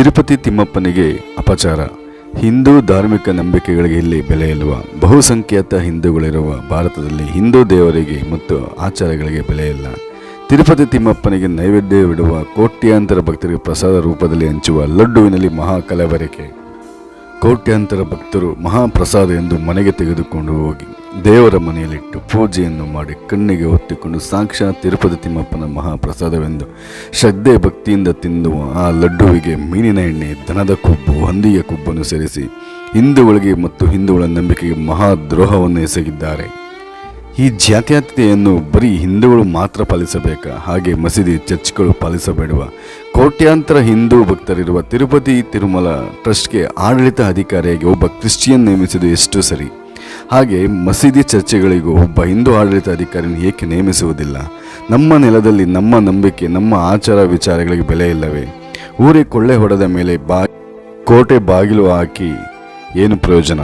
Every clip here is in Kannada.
ತಿರುಪತಿ ತಿಮ್ಮಪ್ಪನಿಗೆ ಅಪಚಾರ. ಹಿಂದೂ ಧಾರ್ಮಿಕ ನಂಬಿಕೆಗಳಿಗೆ ಇಲ್ಲಿ ಬೆಲೆ ಇಲ್ವ ಬಹುಸಂಖ್ಯಾತ ಹಿಂದೂಗಳಿರುವ ಭಾರತದಲ್ಲಿ ಹಿಂದೂ ದೇವರಿಗೆ ಮತ್ತು ಆಚಾರಗಳಿಗೆ ಬೆಲೆಯಿಲ್ಲ ತಿರುಪತಿ ತಿಮ್ಮಪ್ಪನಿಗೆ ನೈವೇದ್ಯವಿಡುವ ಕೋಟ್ಯಾಂತರ ಭಕ್ತರಿಗೆ ಪ್ರಸಾದ ರೂಪದಲ್ಲಿ ಹಂಚುವ ಲಡ್ಡುವಿನಲ್ಲಿ ಮಹಾ ಕಲಬೆರಕೆ ಕೋಟ್ಯಾಂತರ ಭಕ್ತರು ಮಹಾಪ್ರಸಾದ ಎಂದು ಮನೆಗೆ ತೆಗೆದುಕೊಂಡು ಹೋಗಿ ದೇವರ ಮನೆಯಲ್ಲಿಟ್ಟು ಪೂಜೆಯನ್ನು ಮಾಡಿ ಕಣ್ಣಿಗೆ ಹೊತ್ತಿಕೊಂಡು ಸಾಕ್ಷಾತ್ ತಿರುಪತಿ ತಿಮ್ಮಪ್ಪನ ಮಹಾಪ್ರಸಾದವೆಂದು ಶ್ರದ್ಧೆ ಭಕ್ತಿಯಿಂದ ತಿಂದು ಆ ಲಡ್ಡುವಿಗೆ ಮೀನಿನ ಎಣ್ಣೆ, ದನದ ಕೊಬ್ಬು, ಹಂದಿಯ ಕೊಬ್ಬನ್ನು ಸೇರಿಸಿ ಹಿಂದೂಗಳಿಗೆ ಮತ್ತು ಹಿಂದೂಗಳ ನಂಬಿಕೆಗೆ ಮಹಾದ್ರೋಹವನ್ನು ಎಸಗಿದ್ದಾರೆ ಈ ಜಾತ್ಯತೀಯತೆಯನ್ನು ಬರೀ ಹಿಂದೂಗಳು ಮಾತ್ರ ಪಾಲಿಸಬೇಕಾ, ಹಾಗೆ ಮಸೀದಿ ಚರ್ಚ್ಗಳು ಪಾಲಿಸಬೇಡುವ? ಕೋಟ್ಯಾಂತರ ಹಿಂದೂ ಭಕ್ತರಿರುವ ತಿರುಪತಿ ತಿರುಮಲ ಟ್ರಸ್ಟ್ಗೆ ಆಡಳಿತ ಅಧಿಕಾರಿಯಾಗಿ ಒಬ್ಬ ಕ್ರಿಶ್ಚಿಯನ್ ನೇಮಿಸಿದ್ದು ಎಷ್ಟು ಸರಿ. ಹಾಗೆ ಮಸೀದಿ ಚರ್ಚೆಗಳಿಗೂ ಒಬ್ಬ ಹಿಂದೂ ಆಡಳಿತ ಅಧಿಕಾರಿಯನ್ನು ಏಕೆ ನೇಮಿಸುವುದಿಲ್ಲ? ನಮ್ಮ ನೆಲದಲ್ಲಿ ನಮ್ಮ ನಂಬಿಕೆ, ನಮ್ಮ ಆಚಾರ ವಿಚಾರಗಳಿಗೆ ಬೆಲೆ ಇಲ್ಲವೇ? ಊರೇ ಕೊಳ್ಳೆ ಹೊಡೆದ ಮೇಲೆ ಬಾ, ಕೋಟೆ ಬಾಗಿಲು ಹಾಕಿ ಏನು ಪ್ರಯೋಜನ?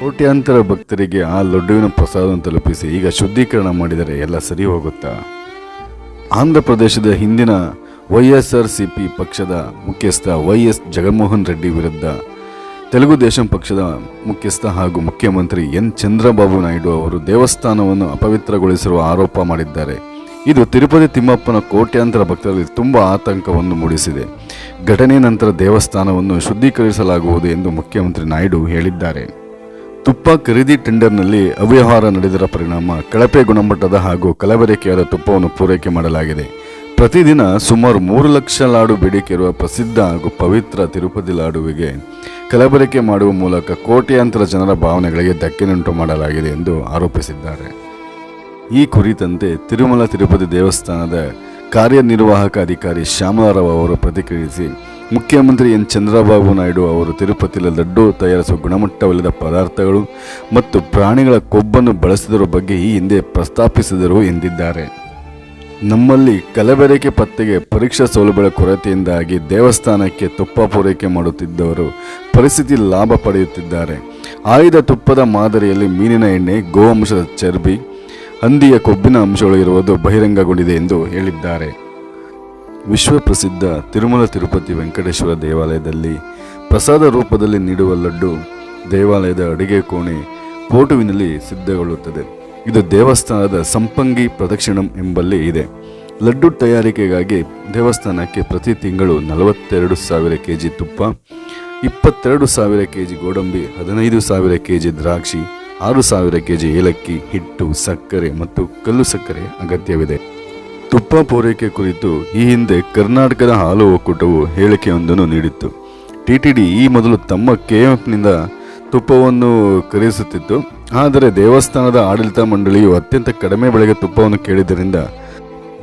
ಕೋಟ್ಯಾಂತರ ಭಕ್ತರಿಗೆ ಆ ಲಡ್ಡುವಿನ ಪ್ರಸಾದವನ್ನು ತಲುಪಿಸಿ ಈಗ ಶುದ್ಧೀಕರಣ ಮಾಡಿದರೆ ಎಲ್ಲ ಸರಿ ಹೋಗುತ್ತಾ? ಆಂಧ್ರ ಪ್ರದೇಶದ ಹಿಂದಿನ Y S R C P ಪಕ್ಷದ ಮುಖ್ಯಸ್ಥ ವೈ ಎಸ್ ಜಗನ್ಮೋಹನ್ ರೆಡ್ಡಿ ವಿರುದ್ಧ ತೆಲುಗು ದೇಶಂ ಪಕ್ಷದ ಮುಖ್ಯಸ್ಥ ಹಾಗೂ ಮುಖ್ಯಮಂತ್ರಿ ಎನ್ ಚಂದ್ರಬಾಬು ನಾಯ್ಡು ಅವರು ದೇವಸ್ಥಾನವನ್ನು ಅಪವಿತ್ರಗೊಳಿಸಿರುವ ಆರೋಪ ಮಾಡಿದ್ದಾರೆ. ಇದು ತಿರುಪತಿ ತಿಮ್ಮಪ್ಪನ ಕೋಟ್ಯಾಂತರ ಭಕ್ತರಲ್ಲಿ ತುಂಬ ಆತಂಕವನ್ನು ಮೂಡಿಸಿದೆ. ಘಟನೆ ನಂತರ ದೇವಸ್ಥಾನವನ್ನು ಶುದ್ಧೀಕರಿಸಲಾಗುವುದು ಎಂದು ಮುಖ್ಯಮಂತ್ರಿ ನಾಯ್ಡು ಹೇಳಿದ್ದಾರೆ. ತುಪ್ಪ ಖರೀದಿ ಟೆಂಡರ್ನಲ್ಲಿ ಅವ್ಯವಹಾರ ನಡೆದಿರುವ ಪರಿಣಾಮ ಕಳಪೆ ಗುಣಮಟ್ಟದ ಹಾಗೂ ಕಲಬೆರಕೆಯಾದ ತುಪ್ಪವನ್ನು ಪೂರೈಕೆ ಮಾಡಲಾಗಿದೆ. ಪ್ರತಿದಿನ ಸುಮಾರು ಮೂರು ಲಕ್ಷ ಲಾಡು ಬೇಡಿಕೆ ಇರುವ ಪ್ರಸಿದ್ಧ ಹಾಗೂ ಪವಿತ್ರ ತಿರುಪತಿ ಲಾಡುವಿಗೆ ಕಲಬೆರಕೆ ಮಾಡುವ ಮೂಲಕ ಕೋಟ್ಯಾಂತರ ಜನರ ಭಾವನೆಗಳಿಗೆ ಧಕ್ಕೆನುಂಟು ಮಾಡಲಾಗಿದೆ ಎಂದು ಆರೋಪಿಸಿದ್ದಾರೆ. ಈ ಕುರಿತಂತೆ ತಿರುಮಲ ತಿರುಪತಿ ದೇವಸ್ಥಾನದ ಕಾರ್ಯನಿರ್ವಾಹಕ ಅಧಿಕಾರಿ ಶ್ಯಾಮಲಾರಾವ್ ಅವರು ಪ್ರತಿಕ್ರಿಯಿಸಿ ಮುಖ್ಯಮಂತ್ರಿ ಎನ್ ಚಂದ್ರಬಾಬು ನಾಯ್ಡು ಅವರು ತಿರುಪತಿಯಲ್ಲಿ ಲಡ್ಡು ತಯಾರಿಸುವ ಗುಣಮಟ್ಟವಿಲ್ಲದ ಪದಾರ್ಥಗಳು ಮತ್ತು ಪ್ರಾಣಿಗಳ ಕೊಬ್ಬನ್ನು ಬಳಸಿದರ ಬಗ್ಗೆ ಈ ಹಿಂದೆ ಪ್ರಸ್ತಾಪಿಸಿದರು ಎಂದಿದ್ದಾರೆ. ನಮ್ಮಲ್ಲಿ ಕಲಬೆರಕೆ ಪತ್ತೆಗೆ ಪರೀಕ್ಷಾ ಸೌಲಭ್ಯಗಳ ಕೊರತೆಯಿಂದಾಗಿ ದೇವಸ್ಥಾನಕ್ಕೆ ತುಪ್ಪ ಪೂರೈಕೆ ಮಾಡುತ್ತಿದ್ದವರು ಪರಿಸ್ಥಿತಿ ಲಾಭ ಪಡೆಯುತ್ತಿದ್ದಾರೆ. ಆಯ್ದ ತುಪ್ಪದ ಮಾದರಿಯಲ್ಲಿ ಮೀನಿನ ಎಣ್ಣೆ ಗೋವಂಶದ ಚರ್ಬಿ, ಹಂದಿಯ ಕೊಬ್ಬಿನ ಅಂಶಗಳು ಇರುವುದು ಬಹಿರಂಗಗೊಂಡಿದೆ ಎಂದು ಹೇಳಿದ್ದಾರೆ. ವಿಶ್ವಪ್ರಸಿದ್ಧ ತಿರುಮಲ ತಿರುಪತಿ ವೆಂಕಟೇಶ್ವರ ದೇವಾಲಯದಲ್ಲಿ ಪ್ರಸಾದ ರೂಪದಲ್ಲಿ ನೀಡುವ ಲಡ್ಡು ದೇವಾಲಯದ ಅಡಿಗೆ ಕೋಣೆ ಪೋಟುವಿನಲ್ಲಿ ಸಿದ್ಧಗೊಳ್ಳುತ್ತದೆ. ಇದು ದೇವಸ್ಥಾನದ ಸಂಪಂಗಿ ಪ್ರದಕ್ಷಿಣಂ ಎಂಬಲ್ಲಿ ಇದೆ. ಲಡ್ಡು ತಯಾರಿಕೆಗಾಗಿ ದೇವಸ್ಥಾನಕ್ಕೆ ಪ್ರತಿ ತಿಂಗಳು ನಲವತ್ತೆರಡು ಸಾವಿರ ಕೆ ಜಿ ತುಪ್ಪ, ಇಪ್ಪತ್ತೆರಡು ಸಾವಿರ ಕೆ ಜಿ ಗೋಡಂಬಿ, ಹದಿನೈದು ಸಾವಿರ ಕೆ ಜಿ ದ್ರಾಕ್ಷಿ, ಆರು ಸಾವಿರ ಕೆ ಜಿ ಏಲಕ್ಕಿ, ಹಿಟ್ಟು, ಸಕ್ಕರೆ ಮತ್ತು ಕಲ್ಲು ಸಕ್ಕರೆ ಅಗತ್ಯವಿದೆ. ತುಪ್ಪ ಪೂರೈಕೆ ಕುರಿತು ಈ ಹಿಂದೆ ಕರ್ನಾಟಕದ ಹಾಲು ಒಕ್ಕೂಟವು ಹೇಳಿಕೆಯೊಂದನ್ನು ನೀಡಿತ್ತು. ಟಿಟಿಡಿ ಈ ಮೊದಲು ತಮ್ಮ ಕೆಎಫ್ನಿಂದ ತುಪ್ಪವನ್ನು ಖರೀದಿಸುತ್ತಿತ್ತು. ಆದರೆ ದೇವಸ್ಥಾನದ ಆಡಳಿತ ಮಂಡಳಿಯು ಅತ್ಯಂತ ಕಡಿಮೆ ಬೆಳೆಗೆ ತುಪ್ಪವನ್ನು ಕೇಳಿದ್ದರಿಂದ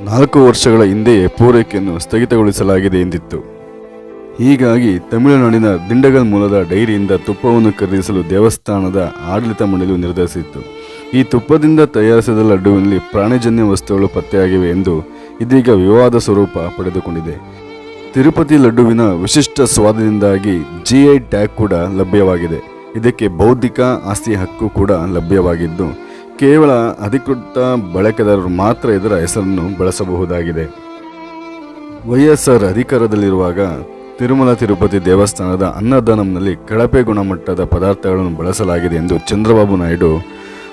ನಾಲ್ಕು ವರ್ಷಗಳ ಹಿಂದೆಯೇ ಪೂರೈಕೆಯನ್ನು ಸ್ಥಗಿತಗೊಳಿಸಲಾಗಿದೆ ಎಂದಿತ್ತು. ಹೀಗಾಗಿ ತಮಿಳುನಾಡಿನ ದಿಂಡಗಲ್ ಮೂಲದ ಡೈರಿಯಿಂದ ತುಪ್ಪವನ್ನು ಖರೀದಿಸಲು ದೇವಸ್ಥಾನದ ಆಡಳಿತ ಮಂಡಳಿಯು ನಿರ್ಧರಿಸಿತ್ತು. ಈ ತುಪ್ಪದಿಂದ ತಯಾರಿಸಿದ ಲಡ್ಡುವಿನಲ್ಲಿ ಪ್ರಾಣಿಜನ್ಯ ವಸ್ತುಗಳು ಪತ್ತೆಯಾಗಿವೆ ಎಂದು ಇದೀಗ ವಿವಾದ ಸ್ವರೂಪ ಪಡೆದುಕೊಂಡಿದೆ. ತಿರುಪತಿ ಲಡ್ಡುವಿನ ವಿಶಿಷ್ಟ ಸ್ವಾದದಿಂದಾಗಿ ಜಿಐ ಟ್ಯಾಗ್ ಕೂಡ ಲಭ್ಯವಾಗಿದೆ. ಇದಕ್ಕೆ ಬೌದ್ಧಿಕ ಆಸ್ತಿ ಹಕ್ಕು ಕೂಡ ಲಭ್ಯವಾಗಿದ್ದು, ಕೇವಲ ಅಧಿಕೃತ ಬಳಕೆದಾರರು ಮಾತ್ರ ಇದರ ಹೆಸರನ್ನು ಬಳಸಬಹುದಾಗಿದೆ. ವೈಎಸ್ಆರ್ ಅಧಿಕಾರದಲ್ಲಿರುವಾಗ ತಿರುಮಲ ತಿರುಪತಿ ದೇವಸ್ಥಾನದ ಅನ್ನದಾನಂನಲ್ಲಿ ಕಳಪೆ ಗುಣಮಟ್ಟದ ಪದಾರ್ಥಗಳನ್ನು ಬಳಸಲಾಗಿದೆ ಎಂದು ಚಂದ್ರಬಾಬು ನಾಯ್ಡು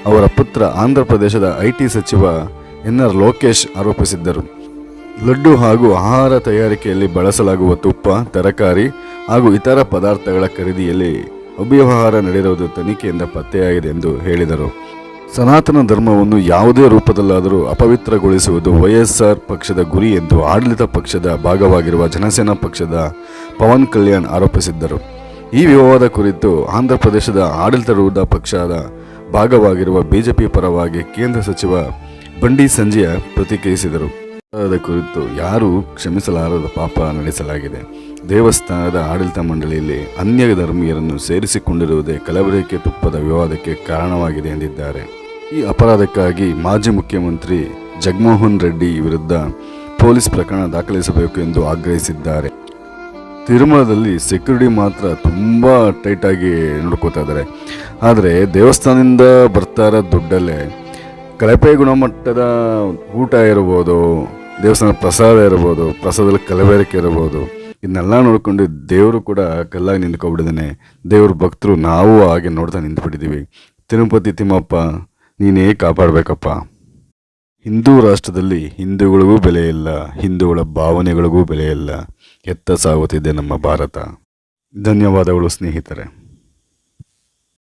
ಅವರ ಪುತ್ರ ಆಂಧ್ರ ಪ್ರದೇಶದ ಐಟಿ ಸಚಿವ ಎನ್ ಆರ್ ಲೋಕೇಶ್ ಆರೋಪಿಸಿದ್ದರು. ಲಡ್ಡು ಹಾಗೂ ಆಹಾರ ತಯಾರಿಕೆಯಲ್ಲಿ ಬಳಸಲಾಗುವ ತುಪ್ಪ, ತರಕಾರಿ ಹಾಗೂ ಇತರ ಪದಾರ್ಥಗಳ ಖರೀದಿಯಲ್ಲಿ ಅವ್ಯವಹಾರ ನಡೆದಿರುವುದು ತನಿಖೆಯಿಂದ ಪತ್ತೆಯಾಗಿದೆ ಎಂದು ಹೇಳಿದರು. ಸನಾತನ ಧರ್ಮವನ್ನು ಯಾವುದೇ ರೂಪದಲ್ಲಾದರೂ ಅಪವಿತ್ರಗೊಳಿಸುವುದು ವೈಎಸ್ಆರ್ ಪಕ್ಷದ ಗುರಿ ಎಂದು ಆಡಳಿತ ಪಕ್ಷದ ಭಾಗವಾಗಿರುವ ಜನಸೇನಾ ಪಕ್ಷದ ಪವನ್ ಕಲ್ಯಾಣ್ ಆರೋಪಿಸಿದ್ದರು. ಈ ವಿವಾದ ಕುರಿತು ಆಂಧ್ರ ಪ್ರದೇಶದ ಆಡಳಿತಾರೂಢ ಪಕ್ಷದ ಭಾಗವಾಗಿರುವ ಬಿಜೆಪಿ ಪರವಾಗಿ ಕೇಂದ್ರ ಸಚಿವ ಬಂಡಿ ಸಂಜಯ ಪ್ರತಿಕ್ರಿಯಿಸಿದರು. ಕುರಿತು ಯಾರೂ ಕ್ಷಮಿಸಲಾರದ ಪಾಪ ನಡೆಸಲಾಗಿದೆ. ದೇವಸ್ಥಾನದ ಆಡಳಿತ ಮಂಡಳಿಯಲ್ಲಿ ಅನ್ಯ ಧರ್ಮೀಯರನ್ನು ಸೇರಿಸಿಕೊಂಡಿರುವುದೇ ಕಲಬೆರಕೆ ತುಪ್ಪದ ವಿವಾದಕ್ಕೆ ಕಾರಣವಾಗಿದೆ ಎಂದಿದ್ದಾರೆ. ಈ ಅಪರಾಧಕ್ಕಾಗಿ ಮಾಜಿ ಮುಖ್ಯಮಂತ್ರಿ ಜಗನ್ಮೋಹನ್ ರೆಡ್ಡಿ ವಿರುದ್ಧ ಪೊಲೀಸ್ ಪ್ರಕರಣ ದಾಖಲಿಸಬೇಕು ಎಂದು ಆಗ್ರಹಿಸಿದ್ದಾರೆ. ತಿರುಮಲದಲ್ಲಿ ಸೆಕ್ಯೂರಿಟಿ ಮಾತ್ರ ತುಂಬ ಟೈಟಾಗಿ ನೋಡ್ಕೋತಾ ಇದ್ದಾರೆ ಆದರೆ ದೇವಸ್ಥಾನದಿಂದ ಬರ್ತಾ ಇರೋ ದುಡ್ಡಲ್ಲೇ ಕಳಪೆ ಗುಣಮಟ್ಟದ ಊಟ ಇರ್ಬೋದು, ದೇವಸ್ಥಾನದ ಪ್ರಸಾದ ಇರ್ಬೋದು, ಪ್ರಸಾದದಲ್ಲಿ ಕಲಬೆರಕೆ ಇರ್ಬೋದು, ಇದನ್ನೆಲ್ಲ ನೋಡ್ಕೊಂಡು ದೇವರು ಕೂಡ ಕಲ್ಲಾಗಿ ನಿಂತ್ಕೊಬಿಟ್ಟಿದ್ದಾನೆ. ದೇವ್ರ ಭಕ್ತರು ನಾವು ಹಾಗೆ ನೋಡ್ತಾ ನಿಂತ್ಬಿಟ್ಟಿದ್ದೀವಿ. ತಿರುಪತಿ ತಿಮ್ಮಪ್ಪ, ನೀನೇ ಕಾಪಾಡಬೇಕಪ್ಪ. ಹಿಂದೂ ರಾಷ್ಟ್ರದಲ್ಲಿ ಹಿಂದೂಗಳಿಗೂ ಬೆಲೆ ಇಲ್ಲ, ಹಿಂದೂಗಳ ಭಾವನೆಗಳಿಗೂ ಬೆಲೆ ಇಲ್ಲ. ಎತ್ತ ಸಾಗುತ್ತಿದೆ ನಮ್ಮ ಭಾರತ. ಧನ್ಯವಾದಗಳು ಸ್ನೇಹಿತರೆ.